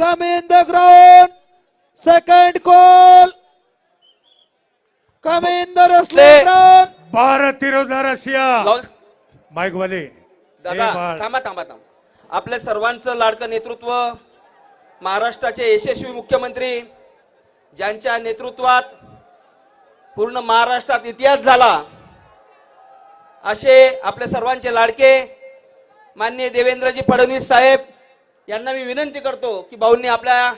come in the ground. Second call. Come in the wrestling ground. Bharat विरोध Russia lawns mic वाले दादा हे बाळ. थांबा थांबा थांबा आपल्या सर्वांचं लाडकं नेतृत्व महाराष्ट्राचे यशस्वी मुख्यमंत्री ज्यांच्या नेतृत्वात पूर्ण महाराष्ट्रात इतिहास झाला असे आपल्या सर्वांचे लाडके माननीय देवेंद्रजी फडणवीस साहेब यांना मी विनंती करतो की भाऊंनी आपल्या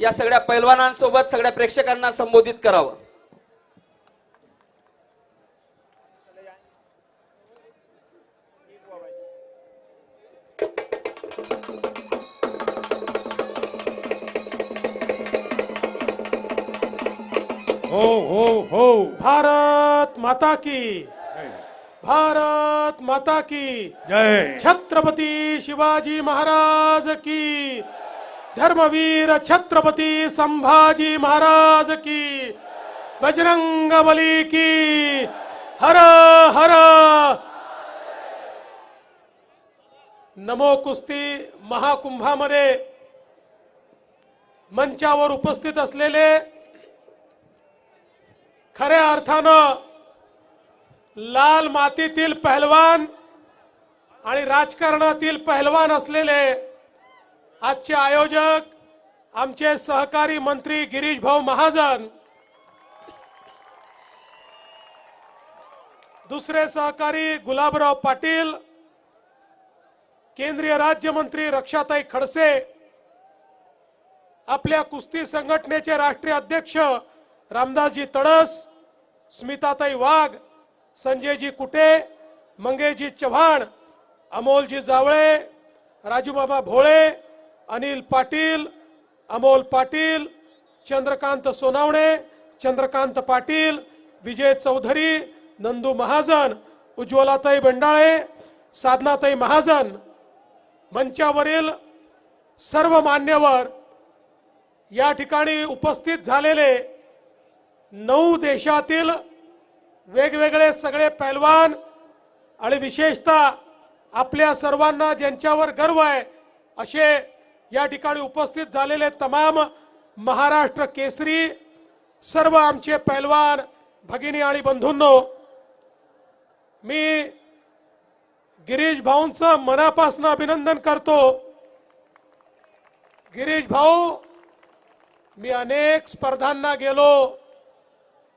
या सगळ्या पैलवानांसोबत सगळ्या प्रेक्षकांना संबोधित करावं. हो हो हो. भारत माता की भारत माता की। जय। छत्रपती शिवाजी महाराज की। धर्मवीर छत्रपती संभाजी महाराज की। बजरंग बली की। हर हर। नमो कुस्ती महाकुंभामध्ये मंचावर उपस्थित असलेले खऱ्या अर्थानं लाल मातीतील पहलवान आणि राजकारणातील पहलवान असलेले आजचे आयोजक आमचे सहकारी मंत्री गिरीश भाऊ महाजन दुसरे सहकारी गुलाबराव पाटील केंद्रीय राज्यमंत्री रक्षाताई खडसे आपल्या कुस्ती संघटनेचे राष्ट्रीय अध्यक्ष रामदासजी तडस स्मिताताई वाघ संजयजी कुटे मंगेशजी चव्हाण अमोलजी जावळे राजूबाबा भोळे अनिल पाटील अमोल पाटील चंद्रकांत सोनावणे चंद्रकांत पाटील विजय चौधरी नंदू महाजन उज्ज्वलाताई बंडाळे साधनाताई महाजन. मंचावरील सर्व मान्यवर या ठिकाणी उपस्थित झालेले नऊ देशातील वेगवेगळे सगळे पैलवान आणि विशेषतः आपल्या सर्वांना ज्यांच्यावर गर्व आहे असे या ठिकाणी उपस्थित झालेले तमाम महाराष्ट्र केसरी सर्व आमचे पैलवान भगिनी आणि बंधूंनो मी गिरीश भाऊंचं मनापासून अभिनंदन करतो. गिरीश भाऊ मी अनेक स्पर्धांना गेलो.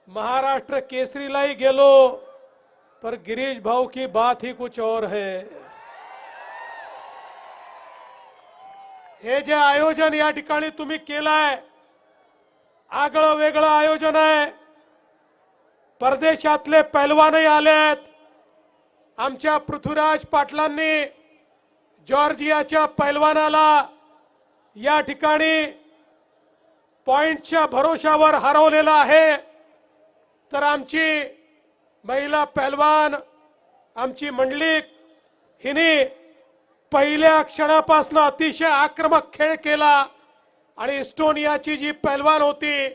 महाराष्ट्र केसरीलाही गेलो पर गिरीश भाऊ की बात ही कुछ और है। हे जे आयोजन या ठिकाणी तुम्ही केलाय आगळं वेगळं आयोजन आहे. परदेशातले पैलवानही आलेत. आमच्या पृथ्वीराज पाटलांनी जॉर्जियाच्या पैलवानाला या ठिकाणी पॉइंटच्या भरोशावर हरवलेला आहे. तर आमची महिला पहलवान आमची मंडलिक हिने पहिल्या क्षणापासून अतिशय आक्रमक खेळ केला आणि इस्टोनियाची जी पहलवान होती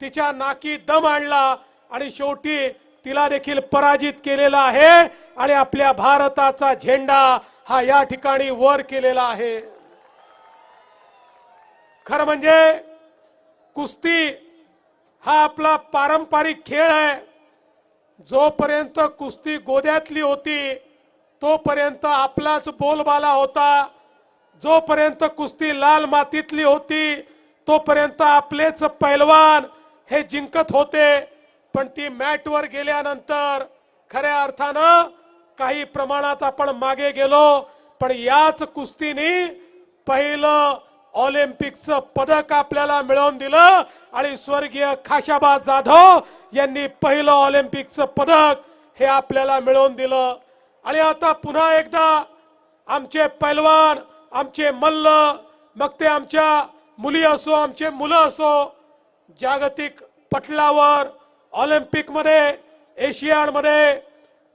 तिच्या नाकी दम आणला आणि शेवटी तिला देखील पराजित केलेला आहे आणि आपल्या भारताचा झेंडा हा या ठिकाणी वर केलेला आहे. खरं म्हणजे कुस्ती हा आपला पारंपरिक खेळ आहे. जोपर्यंत कुस्ती गोद्यातली होती तोपर्यंत आपलाच बोलबाला होता. जोपर्यंत कुस्ती लाल मातीतली होती तोपर्यंत आपलेच पैलवान हे जिंकत होते. पण ती मॅटवर गेल्यानंतर खऱ्या अर्थानं काही प्रमाणात आपण मागे गेलो पण याच कुस्तीने पहिलं ऑलिम्पिकचं पदक आपल्याला मिळवून दिलं. आणि स्वर्गीय खाशाबा जाधव यांनी पहिलं ऑलिम्पिकचं पदक हे आपल्याला मिळवून दिलं. आणि आता पुन्हा एकदा आमचे पैलवान आमचे मल्ल मग ते आमच्या मुली असो आमचे मुलं असो जागतिक पटलावर ऑलिम्पिकमध्ये एशियाडमध्ये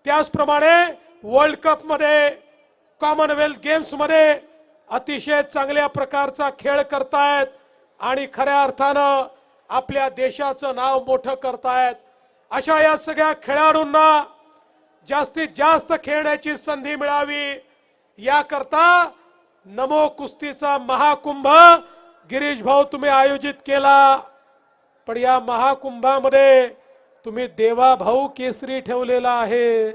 त्याचप्रमाणे वर्ल्ड कपमध्ये कॉमनवेल्थ गेम्समध्ये अतिशय चांगल्या प्रकारचा खेळ करतायत आणि खऱ्या अर्थानं आपल्या देशाचं नाव मोठं करतायत. अशा या सगळ्या खेळाडूंना जास्तीत जास्त खेळण्याची संधी मिळावी. याकरता नमो कुस्तीचा महाकुंभ गिरीश भाऊ तुम्ही आयोजित केला. पण या महाकुंभामध्ये तुम्ही देवा भाऊ केसरी ठेवलेला आहे.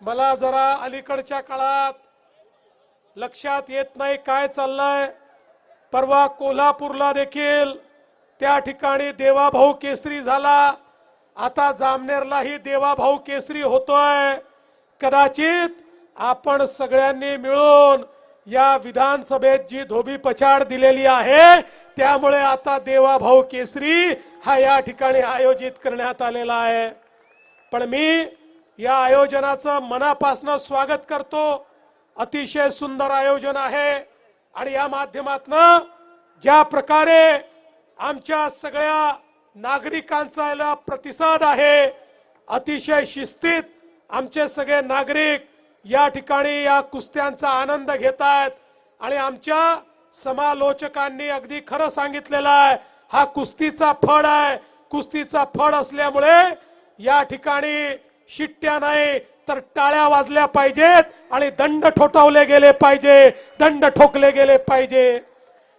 मला जरा अलीकडच्या काळात लक्षात येत नाही काय चाललंय. परवा कोल्हापूरला देखील त्या ठिकाणी देवाभाऊ केसरी झाला. आता जामनेरलाही देवाभाऊ केसरी होतोय. कदाचित आपण सगळ्यांनी मिळून या विधानसभेत जी धोबी पछाड दिलेली आहे त्यामुळे आता देवाभाऊ केसरी हा या ठिकाणी आयोजित करण्यात आलेला आहे. पण मी या आयोजनाचं मनापासनं स्वागत करतो. अतिशय सुंदर आयोजन आहे. आणि या माध्यमातनं ज्या प्रकारे आमच्या सगळ्या नागरिकांचा याला प्रतिसाद आहे अतिशय शिस्तीत आमचे सगळे नागरिक या ठिकाणी या कुस्त्यांचा आनंद घेत आहेत आणि आमच्या समालोचकांनी अगदी खरं सांगितलेलं आहे हा कुस्तीचा फळ आहे. कुस्तीचा फळ असल्यामुळे या ठिकाणी शिट्ट्या नाही तर टाळ्या वाजल्या पाहिजेत आणि दंड ठोठावले गेले पाहिजे दंड ठोकले गेले पाहिजे.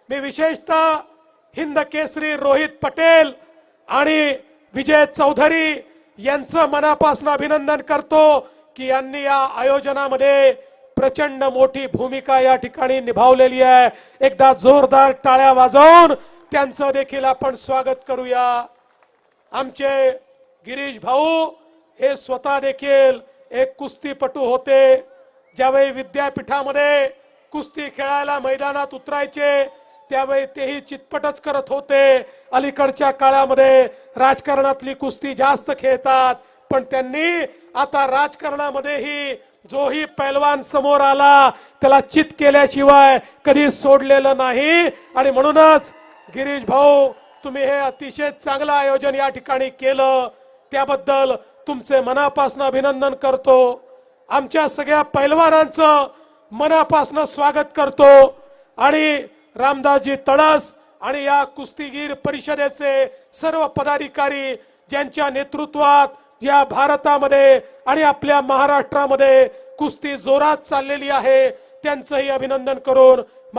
मी विशेषतः हिंद केसरी रोहित पटेल आणि विजय चौधरी यांचं मनापासून अभिनंदन करतो की यांनी या आयोजनामध्ये प्रचंड मोठी भूमिका या ठिकाणी निभावलेली आहे. एकदा जोरदार टाळ्या वाजवून त्यांचं देखील आपण स्वागत करूया. आमचे गिरीश भाऊ हे स्वतः देखील एक कुस्तीपटू होते. ज्यावेळी विद्यापीठामध्ये कुस्ती खेळायला मैदानात उतरायचे त्यावेळी तेही चितपटच करत होते. अलीकडच्या काळामध्ये राजकारणातली कुस्ती जास्त खेळतात पण त्यांनी आता राजकारणामध्येही जोही पैलवान समोर आला. त्याला चित केल्याशिवाय कधी सोडलेलं नाही. आणि म्हणूनच गिरीश भाऊ तुम्ही हे अतिशय चांगलं आयोजन या ठिकाणी केलं. त्याबद्दल तुमचे मनापासून अभिनंदन करतो. आमच्या सगळ्या पैलवानांचं मनापासून स्वागत करतो. आणि रामदासजी तळस आणि या कुस्तीगीर परिषदेचे सर्व पदाधिकारी ज्यांच्या नेतृत्वात या भारतामध्ये आणि आपल्या महाराष्ट्रामध्ये कुस्ती जोरात चाललेली आहे त्यांचंही अभिनंदन करून